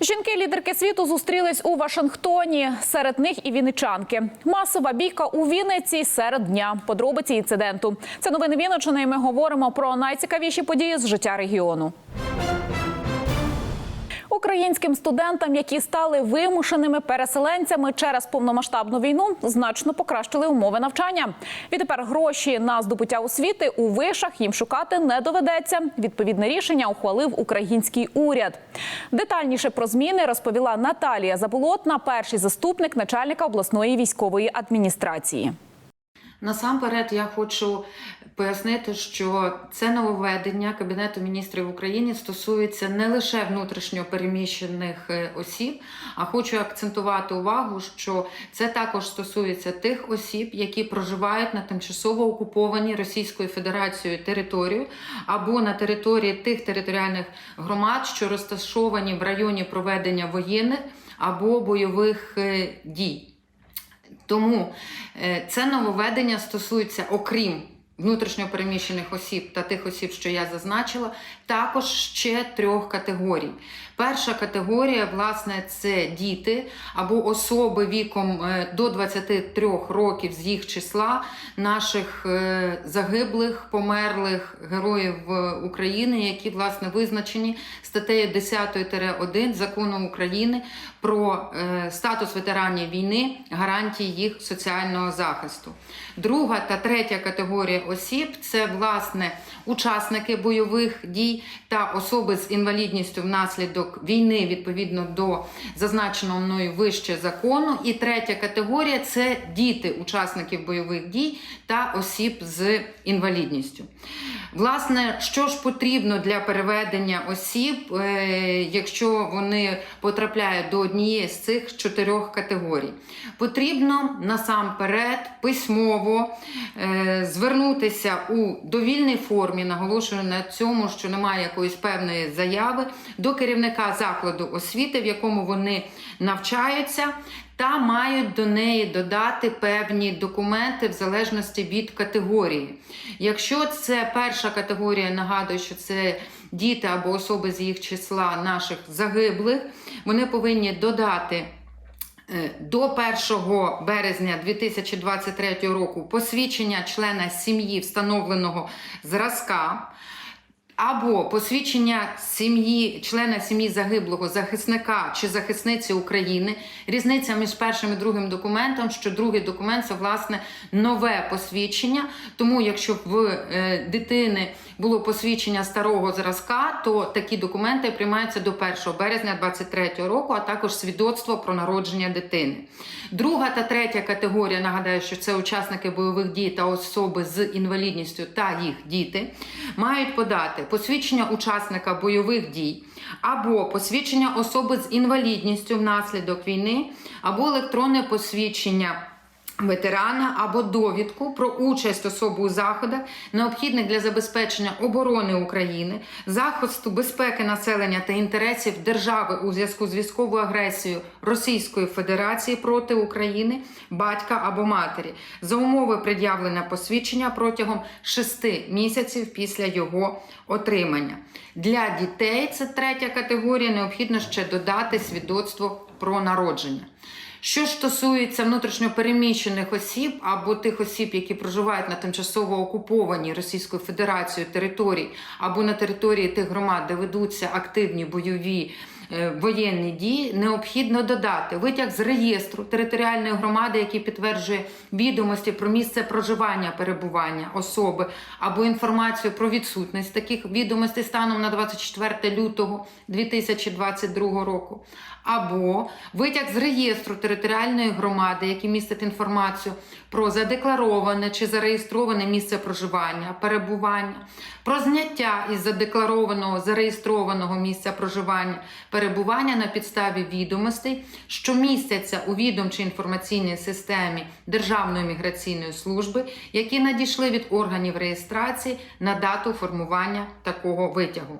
Жінки-лідерки світу зустрілись у Вашингтоні. Серед них і вінничанки. Масова бійка у Вінниці серед дня. Подробиці інциденту. Це новини Вінничини. і Ми говоримо про найцікавіші події з життя регіону. Українським студентам, які стали вимушеними переселенцями через повномасштабну війну, значно покращили умови навчання. Відтепер гроші на здобуття освіти у вишах їм шукати не доведеться. Відповідне рішення ухвалив український уряд. Детальніше про зміни розповіла Наталія Заболотна, перший заступник начальника обласної військової адміністрації. Насамперед, я хочу пояснити, що це нововведення Кабінету міністрів України стосується не лише внутрішньо переміщених е, осіб, а хочу акцентувати увагу, що це також стосується тих осіб, які проживають на тимчасово окупованій Російською Федерацією території або на території тих територіальних громад, що розташовані в районі проведення воєнних або бойових е, дій. Тому е, це нововведення стосується, окрім внутрішньопереміщених осіб та тих осіб, що я зазначила, також ще трьох категорій. Перша категорія, власне, це діти або особи віком е, до 23 років з їх числа, наших е, загиблих, померлих героїв е, України, які власне визначені статтею 10-1 закону України про статус ветеранів війни, гарантії їх соціального захисту. Друга та третя категорія осіб це власне учасники бойових дій та особи з інвалідністю внаслідок війни відповідно до зазначеного мною вище закону. І третя категорія це діти учасників бойових дій та осіб з інвалідністю. Власне, що ж потрібно для переведення осіб, е, якщо вони потрапляють до однієї з цих чотирьох категорій? Потрібно насамперед письмово е, звернутися у довільній формі, наголошую на цьому, що немає якоїсь певної заяви до керівника закладу освіти, в якому вони навчаються. Та мають до неї додати певні документи в залежності від категорії. Якщо це перша категорія, нагадую, що це діти або особи з їх числа наших загиблих, вони повинні додати. е, До 1 березня 2023 року посвідчення члена сім'ї встановленого зразка або посвідчення сім'ї, члена сім'ї загиблого захисника чи захисниці України. Різниця між першим і другим документом, що другий документ це власне нове посвідчення. Тому, якщо в е, дитини було посвідчення старого зразка, то такі документи приймаються до 1 березня 2023 року, а також свідоцтво про народження дитини. Друга та третя категорія, нагадаю, що це учасники бойових дій та особи з інвалідністю та їх діти, мають подати посвідчення учасника бойових дій або посвідчення особи з інвалідністю внаслідок війни, або електронне посвідчення. Ветерана або довідку про участь особи у заходах, необхідних для забезпечення оборони України, захисту безпеки населення та інтересів держави у зв'язку з військовою агресією Російської Федерації проти України, батька або матері, за умови пред'явлення посвідчення протягом 6 місяців після його отримання. Для дітей це третя категорія. Необхідно ще додати свідоцтво про народження. Що стосується внутрішньопереміщених осіб або тих осіб, які проживають на тимчасово окупованій Російською Федерацією території, або на території тих громад, де ведуться активні бойові воєнні дії, необхідно додати. Витяг з реєстру територіальної громади, який підтверджує відомості про місце проживання перебування особи, або інформацію про відсутність таких відомостей станом на 24 лютого 2022 року, або витяг з реєстру територіальної громади, який містить інформацію про задеклароване чи зареєстроване місце проживання, перебування, про зняття із задекларованого зареєстрованого місця проживання, перебування на підставі відомостей, що містяться у відомчій інформаційній системі Державної міграційної служби, які надійшли від органів реєстрації на дату формування такого витягу.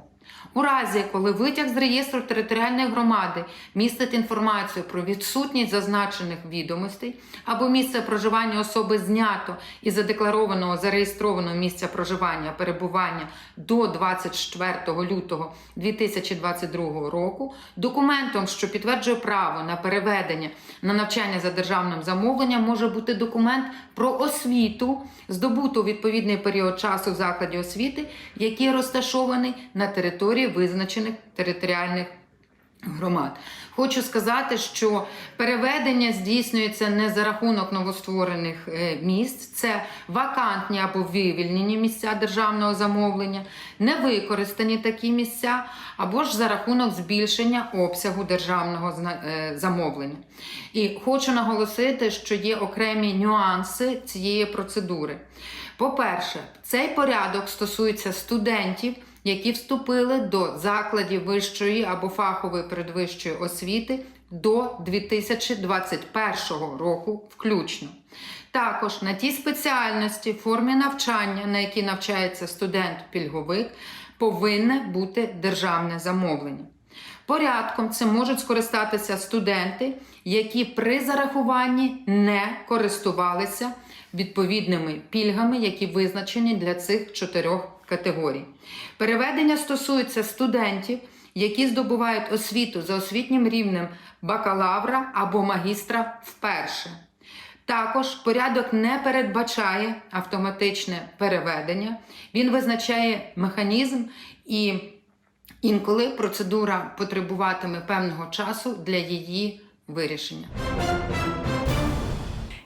У разі, коли витяг з реєстру територіальної громади містить інформацію про відсутність зазначених відомостей або місце проживання особи знято із задекларованого зареєстрованого місця проживання перебування до 24 лютого 2022 року, документом, що підтверджує право на переведення на навчання за державним замовленням, може бути документ про освіту, здобуту у відповідний період часу в закладі освіти, який розташований на території визначених територіальних громад. Хочу сказати, що переведення здійснюється не за рахунок новостворених е, місць, це вакантні або вивільнені місця державного замовлення, невикористані такі місця, або ж за рахунок збільшення обсягу державного е, замовлення. І хочу наголосити, що є окремі нюанси цієї процедури. По-перше, цей порядок стосується студентів, які вступили до закладів вищої або фахової передвищої освіти до 2021 року включно. Також на ті спеціальності, формі навчання, на які навчається студент-пільговик, повинне бути державне замовлення. Порядком цим можуть скористатися студенти, які при зарахуванні не користувалися відповідними пільгами, які визначені для цих чотирьох категорій. Переведення стосується студентів, які здобувають освіту за освітнім рівнем бакалавра або магістра вперше. Також порядок не передбачає автоматичне переведення, він визначає механізм і інколи процедура потребуватиме певного часу для її вирішення.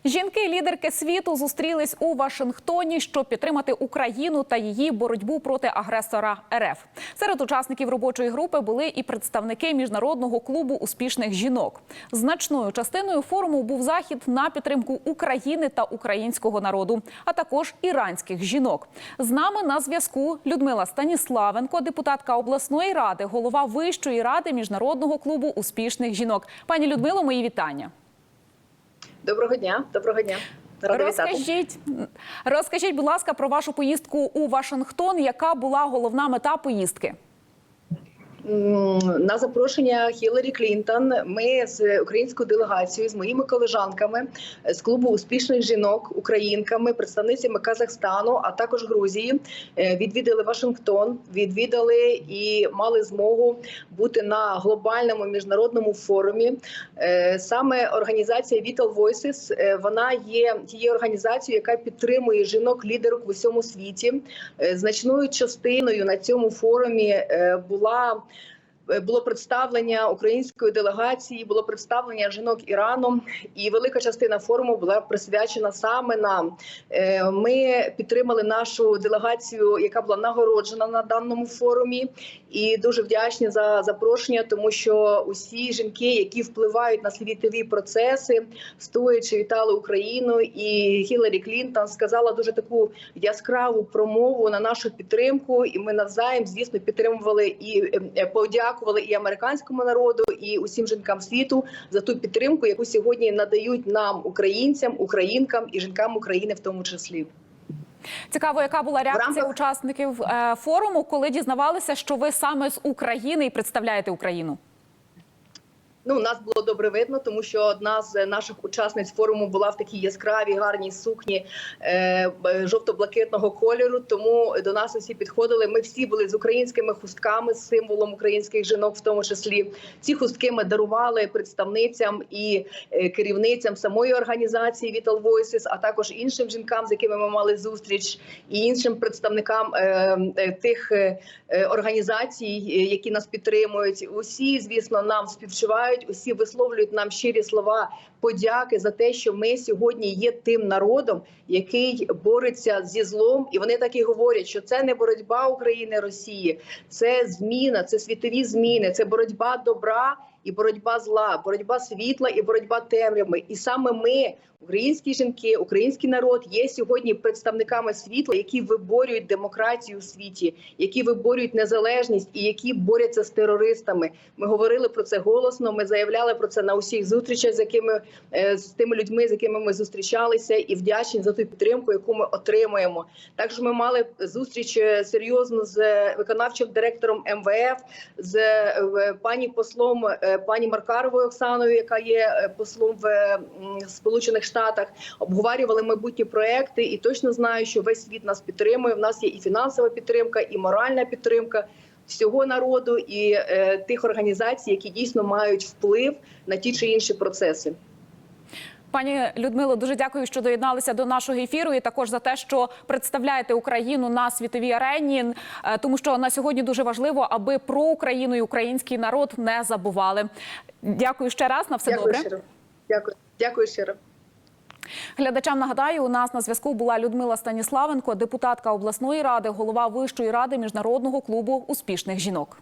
Жінки-лідерки світу зустрілись у Вашингтоні, щоб підтримати Україну та її боротьбу проти агресора РФ. Серед учасників робочої групи були і представники міжнародного клубу успішних жінок. Значною частиною форуму був захід на підтримку України та українського народу, а також іранських жінок. З нами на зв'язку Людмила Станіславенко, депутатка обласної ради, голова Вищої ради міжнародного клубу успішних жінок. Пані Людмило, мої вітання. Доброго дня, доброго дня. Рада. Розкажіть, розкажіть, будь ласка, про вашу поїздку у Вашингтон. Яка була головна мета поїздки? На запрошення Хіларі Клінтон ми з українською делегацією, з моїми колежанками з клубу успішних жінок, українками, представницями Казахстану, а також Грузії, е, відвідали Вашингтон, відвідали і мали змогу бути на глобальному міжнародному форумі. Е, Саме організація Vital Voices, е, вона є тією організацією, яка підтримує жінок-лідерок в усьому світі. Значною частиною на цьому форумі була було представлення української делегації, було представлення жінок Ірану, і велика частина форуму була присвячена саме нам. Е, Ми підтримали нашу делегацію, яка була нагороджена на даному форумі, і дуже вдячні за запрошення, тому що усі жінки, які впливають на світові процеси, стоячи вітали Україну, і Гіларі Клінтон сказала дуже таку яскраву промову на нашу підтримку. І ми навзаєм, звісно, підтримували і е, подякували і американському народу, і усім жінкам світу за ту підтримку, яку сьогодні надають нам, українцям, українкам і жінкам України, в тому числі. Цікаво, яка була реакція рамках- учасників е, форуму, коли дізнавалися, що ви саме з України і представляєте Україну? Ну, нас було добре видно, тому що одна з наших учасниць форуму була в такій яскравій гарній сукні е, жовто-блакитного кольору. Тому до нас усі підходили. Ми всі були з українськими хустками, з символом українських жінок, в тому числі ці хустки ми дарували представницям і е, керівницям самої організації Vital Voices, а також іншим жінкам, з якими ми мали зустріч, і іншим представникам е, е, тих е, організацій, які нас підтримують. Усі, звісно, нам співчувають, усі висловлюють нам щирі слова подяки за те, що ми сьогодні є тим народом, який бореться зі злом, і вони так і говорять, що це не боротьба України Росії, це зміна, це світові зміни, це боротьба добра і боротьба зла, боротьба світла і боротьба темряви. І саме ми, українські жінки, український народ, є сьогодні представниками світла, які виборюють демократію у світі, які виборюють незалежність і які борються з терористами. Ми говорили про це голосно. Ми заявляли про це на усіх зустрічах, з якими е, з тими людьми, з якими ми зустрічалися, і вдячні за ту підтримку, яку ми отримуємо. Також ми мали зустріч е, серйозну з е, виконавчим директором МВФ, з пані послом пані Маркаровою Оксаною, яка є е, послом в Сполучених Штатах. Обговорювали майбутні проекти, і точно знаю, що весь світ нас підтримує. В нас є і фінансова підтримка, і моральна підтримка. Всього народу і е, тих організацій, які дійсно мають вплив на ті чи інші процеси. Пані Людмило, дуже дякую, що доєдналися до нашого ефіру, і також за те, що представляєте Україну на світовій арені, е, тому що на сьогодні дуже важливо, аби про Україну і український народ не забували. Дякую ще раз. На все Дякую добре. щиро. Дякую, дякую щиро. Глядачам нагадаю, у нас на зв'язку була Людмила Станіславенко, депутатка обласної ради, голова Вищої ради міжнародного клубу успішних жінок.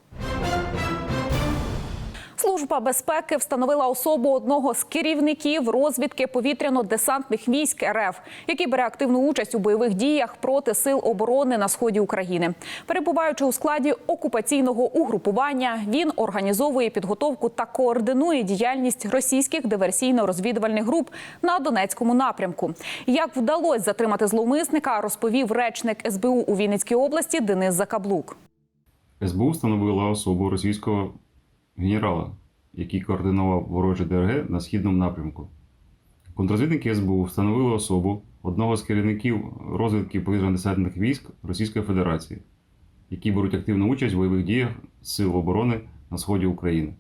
Служба безпеки встановила особу одного з керівників розвідки повітряно-десантних військ РФ, який бере активну участь у бойових діях проти сил оборони на сході України. Перебуваючи у складі окупаційного угрупування, він організовує підготовку та координує діяльність російських диверсійно-розвідувальних груп на Донецькому напрямку. Як вдалося затримати зловмисника, розповів речник СБУ у Вінницькій області Денис Закаблук. СБУ встановила особу російського генерала, який координував ворожі ДРГ на східному напрямку. Контрозвідники СБУ встановили особу одного з керівників розвідки повітряно-десантних військ Російської Федерації, які беруть активну участь в бойових діях Сил оборони на сході України.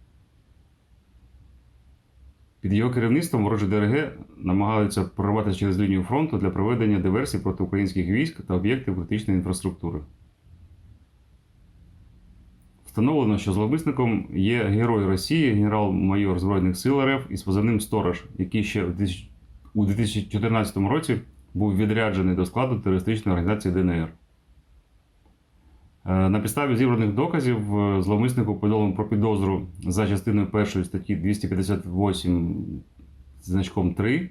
Під його керівництвом ворожі ДРГ намагаються прорватися через лінію фронту для проведення диверсій проти українських військ та об'єктів критичної інфраструктури. Встановлено, що зловмисником є герой Росії, генерал-майор Збройних сил РФ із позивним Сторож, який ще у 2014 році був відряджений до складу терористичної організації ДНР. Е, На підставі зібраних доказів е, зловмиснику повідомлено про підозру за частиною 1 статті 258 значком 3 е,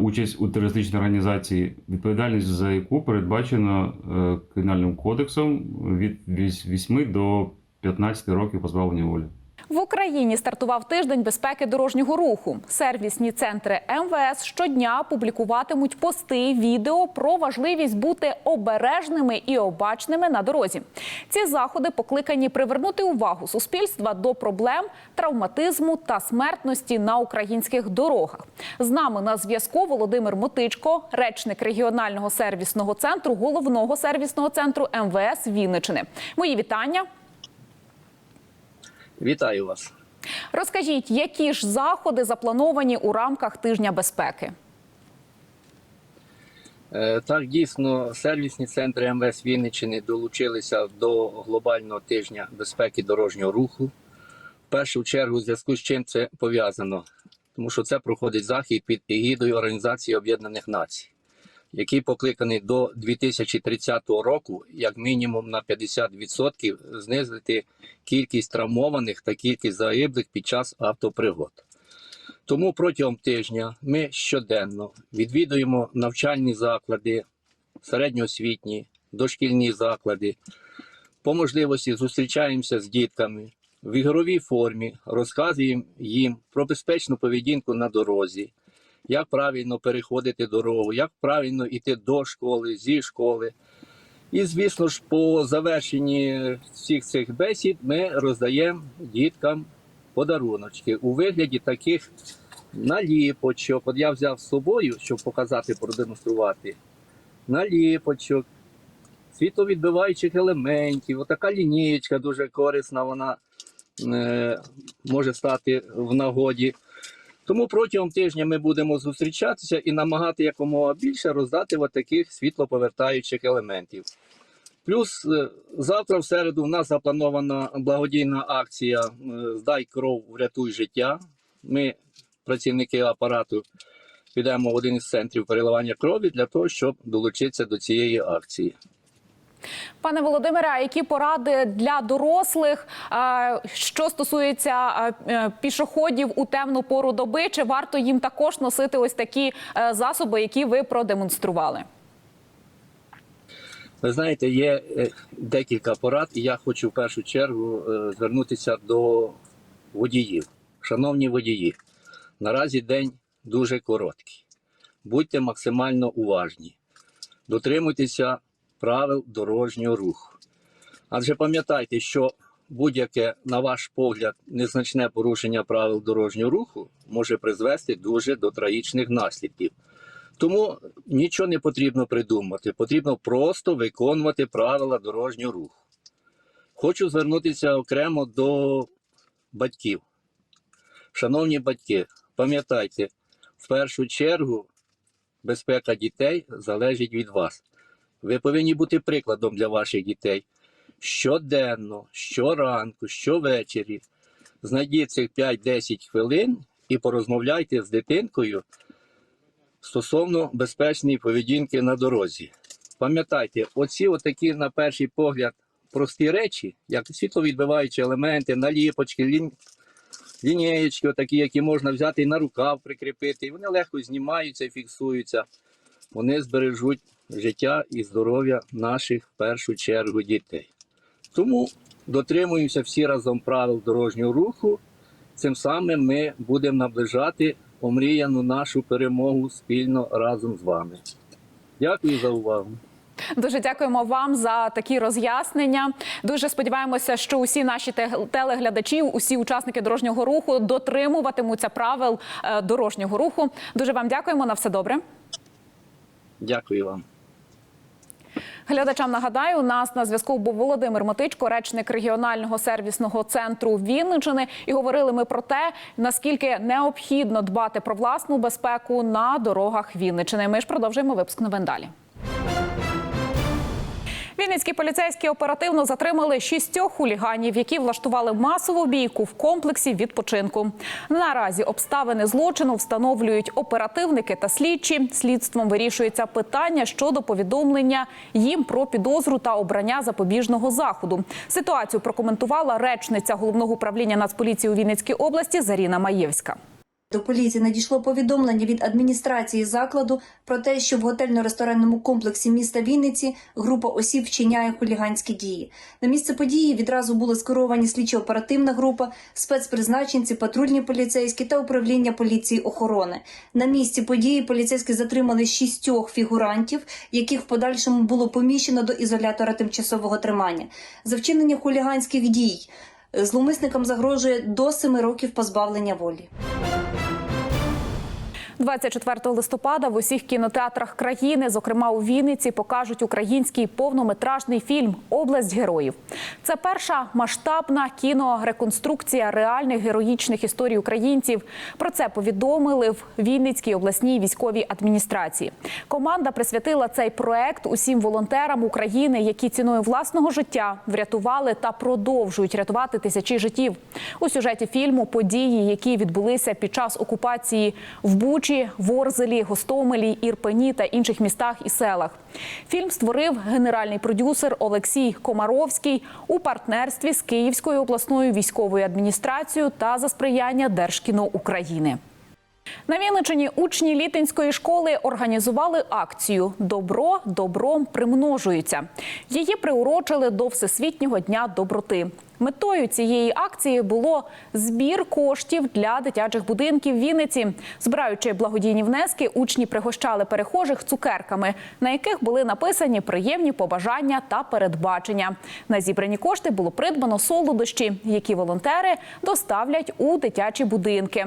участь у терористичній організації, відповідальність за яку передбачено е, Кримінальним кодексом від 8 до 15 років позбавлення волі. В Україні стартував тиждень безпеки дорожнього руху. Сервісні центри МВС щодня публікуватимуть пости, відео про важливість бути обережними і обачними на дорозі. Ці заходи покликані привернути увагу суспільства до проблем травматизму та смертності на українських дорогах. З нами на зв'язку Володимир Мотичко, речник регіонального сервісного центру, головного сервісного центру МВС Вінничини. Мої вітання. Вітаю вас. Розкажіть, які ж заходи заплановані у рамках тижня безпеки? Е, Так, дійсно, сервісні центри МВС Вінниччини долучилися до глобального тижня безпеки дорожнього руху. В першу чергу, в зв'язку з чим це пов'язано, тому що це проходить захід під егідою Організації Об'єднаних Націй, який покликаний до 2030 року, як мінімум на 50% знизити кількість травмованих та кількість загиблих під час автопригод. Тому протягом тижня ми щоденно відвідуємо навчальні заклади, середньоосвітні, дошкільні заклади. По можливості зустрічаємося з дітками в ігровій формі, розказуємо їм про безпечну поведінку на дорозі, як правильно переходити дорогу, як правильно йти до школи, зі школи. І, звісно ж, по завершенні всіх цих бесід ми роздаємо діткам подаруночки у вигляді таких наліпочок. От я взяв з собою, щоб показати, продемонструвати. Наліпочок, світловідбиваючих елементів. Отака лінієчка дуже корисна, вона е, може стати в нагоді. Тому протягом тижня ми будемо зустрічатися і намагати якомога більше роздати таких світлоповертаючих елементів. Плюс е, завтра, в середу, в нас запланована благодійна акція е, Здай кров, врятуй життя. Ми, працівники апарату, підемо в один із центрів переливання крові для того, щоб долучитися до цієї акції. Пане Володимире, а які поради для дорослих, що стосується е, пішоходів у темну пору доби? Чи варто їм також носити ось такі е, засоби, які ви продемонстрували? Ви знаєте, є е, декілька порад, і я хочу в першу чергу звернутися до водіїв. Шановні водії, наразі день дуже короткий. Будьте максимально уважні, дотримуйтеся правил дорожнього руху. Адже пам'ятайте, що будь-яке, на ваш погляд, незначне порушення правил дорожнього руху може призвести дуже до трагічних наслідків. Тому нічого не потрібно придумати, потрібно просто виконувати правила дорожнього руху. Хочу звернутися окремо до батьків. Шановні батьки, пам'ятайте, в першу чергу безпека дітей залежить від вас. Ви повинні бути прикладом для ваших дітей. Щоденно, щоранку, щовечері. Знайдіть цих 5-10 хвилин і порозмовляйте з дитинкою стосовно безпечної поведінки на дорозі. Пам'ятайте, оці отакі, на перший погляд, прості речі, як світловідбиваючі елементи, наліпочки, лін... лінієчки, отакі, які можна взяти і на рукав прикріпити, і вони легко знімаються і фіксуються. Вони збережуть життя і здоров'я наших в першу чергу дітей. Тому дотримуємося всі разом правил дорожнього руху. Цим самим ми будемо наближати омріяну нашу перемогу спільно разом з вами. Дякую за увагу. Дуже дякуємо вам за такі роз'яснення. Дуже сподіваємося, що усі наші телеглядачі, усі учасники дорожнього руху дотримуватимуться правил е, дорожнього руху. Дуже вам дякуємо. На все добре. Дякую вам. Глядачам нагадаю, у нас на зв'язку був Володимир Мотичко, речник регіонального сервісного центру Вінничини. І говорили ми про те, наскільки необхідно дбати про власну безпеку на дорогах Вінничини. Ми ж продовжуємо випуск новин далі. Вінницькі поліцейські оперативно затримали шістьох хуліганів, які влаштували масову бійку в комплексі відпочинку. Наразі обставини злочину встановлюють оперативники та слідчі. Слідством вирішується питання щодо повідомлення їм про підозру та обрання запобіжного заходу. Ситуацію прокоментувала речниця головного управління Нацполіції у Вінницькій області Заріна Маєвська. До поліції надійшло повідомлення від адміністрації закладу про те, що в готельно-ресторанному комплексі міста Вінниці група осіб вчиняє хуліганські дії. На місце події відразу були скеровані слідчо-оперативна група, спецпризначенці, патрульні поліцейські та управління поліції охорони. На місці події поліцейські затримали шістьох фігурантів, яких в подальшому було поміщено до ізолятора тимчасового тримання. За вчинення хуліганських дій зловмисникам загрожує до семи років позбавлення волі. 24 листопада в усіх кінотеатрах країни, зокрема у Вінниці, покажуть український повнометражний фільм Область героїв. Це перша масштабна кінореконструкція реальних героїчних історій українців. Про це повідомили в Вінницькій обласній військовій адміністрації. Команда присвятила цей проект усім волонтерам України, які ціною власного життя врятували та продовжують рятувати тисячі життів. У сюжеті фільму події, які відбулися під час окупації в Бучі, Ворзелі, Гостомелі, Ірпені та інших містах і селах. Фільм створив генеральний продюсер Олексій Комаровський у партнерстві з Київською обласною військовою адміністрацією та за сприяння Держкіно України. На Вінничині учні літинської школи організували акцію Добро добром примножується. Її приурочили до Всесвітнього дня доброти. Метою цієї акції було збір коштів для дитячих будинків Вінниці. Збираючи благодійні внески, учні пригощали перехожих цукерками, на яких були написані приємні побажання та передбачення. На зібрані кошти було придбано солодощі, які волонтери доставлять у дитячі будинки.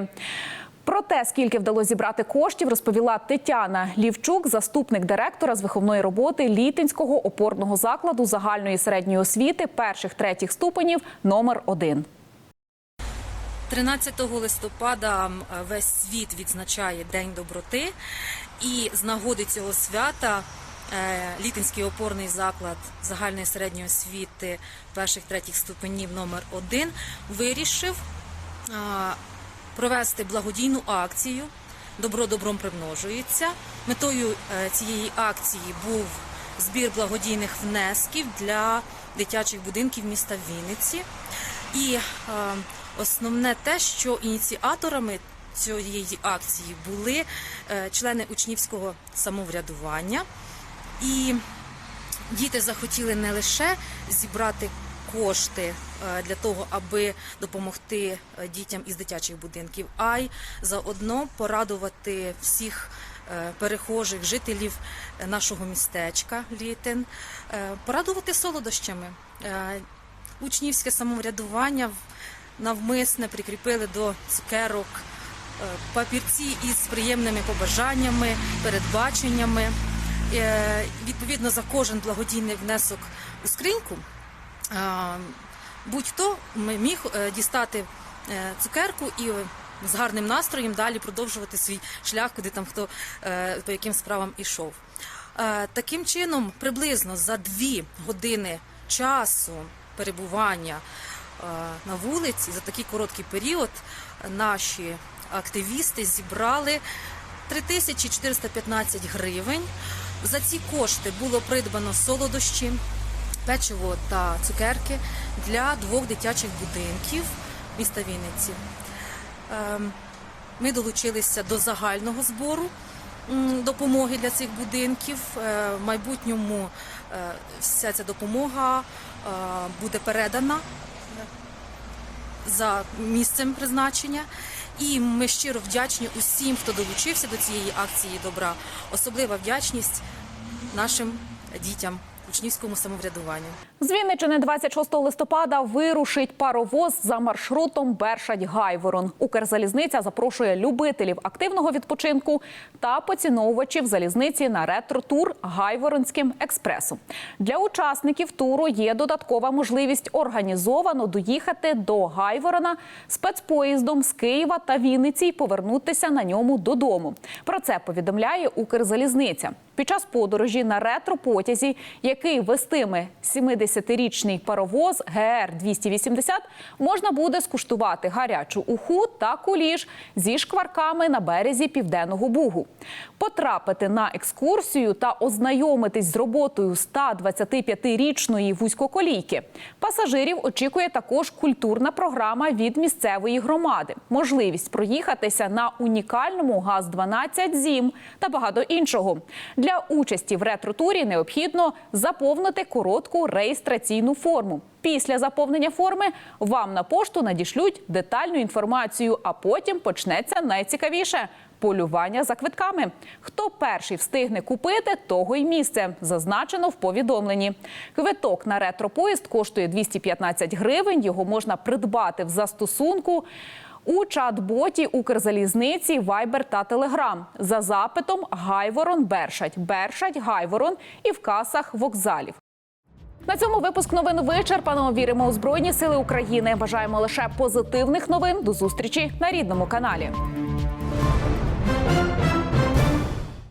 Про те, скільки вдалося зібрати коштів, розповіла Тетяна Лівчук, заступник директора з виховної роботи Літинського опорного закладу загальної середньої освіти перших третіх ступенів номер 1 13 листопада весь світ відзначає День доброти, і з нагоди цього свята е, Літинський опорний заклад загальної середньої освіти перших третіх ступенів номер 1 вирішив провести благодійну акцію Добро добром примножується. Метою е, цієї акції був збір благодійних внесків для дитячих будинків міста Вінниці. І е, основне те, що ініціаторами цієї акції були е, члени учнівського самоврядування. І діти захотіли не лише зібрати кошти е, для того, аби допомогти е, дітям із дитячих будинків, а й заодно порадувати всіх е, перехожих жителів нашого містечка Літин, порадувати солодощами. Учнівське самоврядування навмисне прикріпили до цукерок папірці із приємними побажаннями, передбаченнями. Відповідно за кожен благодійний внесок у скриньку будь-хто міг е, дістати е, цукерку і е, з гарним настроєм далі продовжувати свій шлях, куди там хто по яким справам ішов. Таким чином, приблизно за дві години часу перебування на вулиці за такий короткий період наші активісти зібрали 3415 гривень. За ці кошти було придбано солодощі, печиво та цукерки для двох дитячих будинків міста Вінниці. Ем, Ми долучилися до загального збору допомоги для цих будинків. Е, В майбутньому е, вся ця допомога е, буде передана за місцем призначення. І ми щиро вдячні усім, хто долучився до цієї акції добра. Особлива вдячність нашим дітям, учнівському самоврядуванню. З Вінничини 26 листопада вирушить паровоз за маршрутом Бершадь-Гайворон. Укрзалізниця запрошує любителів активного відпочинку та поціновувачів залізниці на ретро-тур Гайворонським експресом. Для учасників туру є додаткова можливість організовано доїхати до Гайворона спецпоїздом з Києва та Вінниці і повернутися на ньому додому. Про це повідомляє Укрзалізниця. Під час подорожі на ретро-потязі, який вестиме 70-річний паровоз ГР-280, можна буде скуштувати гарячу уху та куліш зі шкварками на березі Південного Бугу. Потрапити на екскурсію та ознайомитись з роботою 125-річної вузькоколійки. Пасажирів очікує також культурна програма від місцевої громади, можливість проїхатися на унікальному ГАЗ-12 ЗІМ та багато іншого. Для участі в ретро-турі необхідно заповнити коротку реєстраційну форму. Після заповнення форми вам на пошту надішлють детальну інформацію, а потім почнеться найцікавіше полювання за квитками. Хто перший встигне купити, того й місце. Зазначено в повідомленні. Квиток на ретро-поїзд коштує 215 гривень. Його можна придбати в застосунку. У чат-боті Укрзалізниці, Viber та Telegram за запитом Гайворон Бершать, Бершать Гайворон і в касах вокзалів. На цьому випуск новин вичерпано. Віримо у Збройні Сили України. Бажаємо лише позитивних новин. До зустрічі на рідному каналі.